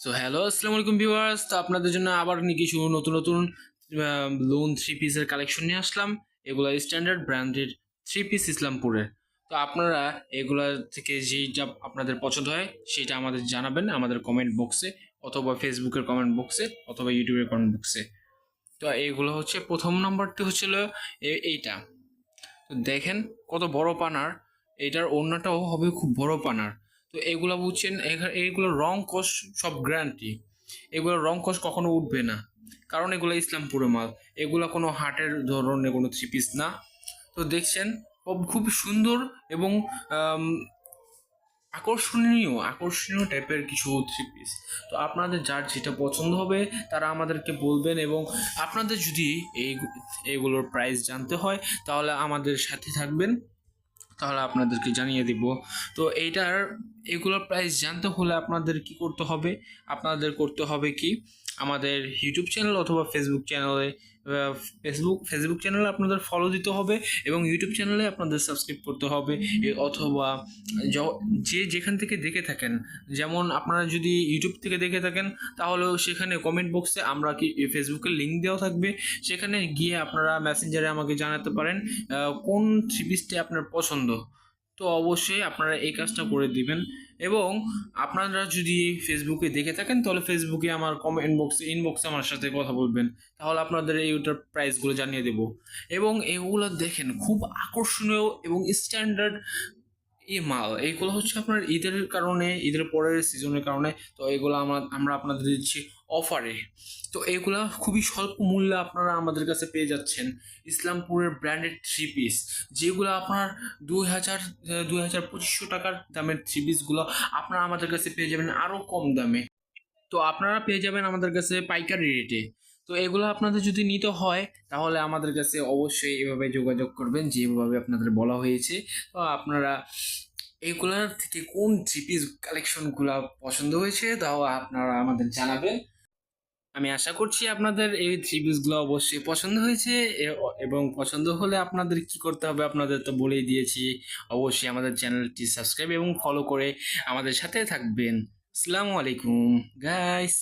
So hello আসসালামু আলাইকুম viewers তো আপনাদের জন্য আবার কিছু নতুন নতুন লোন থ্রি পিসের কালেকশন নিয়ে আসলাম। এগুলো স্ট্যান্ডার্ড ব্র্যান্ডেড থ্রি পিস ইসলামপুরের। তো আপনারা এগুলা থেকে যেইটা আপনাদের পছন্দ হয়, সেটা আমাদের জানাবেন আমাদের কমেন্ট বক্সে অথবা ফেসবুকের কমেন্ট বক্সে অথবা ইউটিউবের কমেন্ট বক্সে তো এইগুলো হচ্ছে প্রথম নম্বরটি হচ্ছিল এইটা। তো দেখেন কত বড় পানার। এটার অন্যটাও হবে খুব বড় পানার। তো এগুলো বুঝছেন এইগুলো রং কষ সব গ্যারান্টি এগুলো রং কষ কখনো উঠবে না। কারণ এগুলো ইসলামপুরে মাল। এগুলো কোনো হাটের ধরনের কোনো থ্রি পিস না। তো দেখছেন, খুব সুন্দর এবং আকর্ষণীয় আকর্ষণীয় টাইপের কিছু থ্রি পিস তো আপনাদের যার যেটা পছন্দ হবে, তারা আমাদেরকে বলবেন এবং আপনাদের যদি এই এইগুলোর প্রাইস জানতে হয়, তাহলে আমাদের সাথে থাকবেন। তাহলে আপনাদেরকে জানিয়ে দিব। তো এইটার এগুলোর প্রাইস জানতে হলে আপনাদের কি করতে হবে? আপনাদের করতে হবে কি? আমাদের ইউটিউব চ্যানেল অথবা ফেসবুক চ্যানেলে ফেসবুক ফেসবুক চ্যানেলে আপনাদের ফলো দিতে হবে এবং ইউটিউব চ্যানেলে আপনাদের সাবস্ক্রাইব করতে হবে। অথবা যে যেখান থেকে দেখে থাকেন, যেমন আপনারা যদি ইউটিউব থেকে দেখে থাকেন, তাহলেও সেখানে কমেন্ট বক্সে আমরা কি ফেসবুকের লিঙ্ক দেওয়া থাকবে। সেখানে গিয়ে আপনারা মেসেঞ্জারে আমাকে জানাতে পারেন কোন থ্রি পিসটি আপনার পছন্দ। তো অবশ্যই আপনারা এই কাজটা করে দিবেন। এবং আপনারা যদি ফেসবুকে দেখে থাকেন, তাহলে ফেসবুকে আমার কমেন্ট বক্সে ইনবক্সে আমার সাথে কথা বলবেন। তাহলে আপনাদের এই এইটার প্রাইসগুলো জানিয়ে দেব। এবং এগুলো দেখেন, খুব আকর্ষণীয় এবং স্ট্যান্ডার্ড এই মাল এইগুলো হচ্ছে আপনার ঈদের কারণে, ঈদের পরের সিজনের কারণে, তো এগুলো আমরা আমরা আপনাদের দিচ্ছি অফারে তো এগুলা খুবই স্বল্প মূল্যে আপনারা আমাদের কাছে পেয়ে যাচ্ছেন ইসলামপুরের ব্র্যান্ডেড থ্রি পিস যেগুলো আপনার দুই হাজার দুই হাজার পঁচিশশো টাকার দামের থ্রি পিসগুলো আপনারা আমাদের কাছে পেয়ে যাবেন আরও কম দামে। তো আপনারা পেয়ে যাবেন আমাদের কাছে পাইকারি রেটে তো এগুলো আপনাদের যদি নিতে হয়, তাহলে আমাদের কাছে অবশ্যই এভাবে যোগাযোগ করবেন, যেভাবে আপনাদের বলা হয়েছে। তো আপনারা এগুলার থেকে কোন থ্রি পিস কালেকশনগুলো পছন্দ হয়েছে, তাও আপনারা আমাদের জানাবেন। আমি আশা করছি আপনাদের এই থ্রি পিসগুলো অবশ্যই পছন্দ হয়েছে এবং পছন্দ হলে আপনাদের কি করতে হবে আপনাদের তো বলেই দিয়েছি। অবশ্যই আমাদের চ্যানেলটি সাবস্ক্রাইব এবং ফলো করে আমাদের সাথে থাকবেন। আসসালামু আলাইকুম গাইস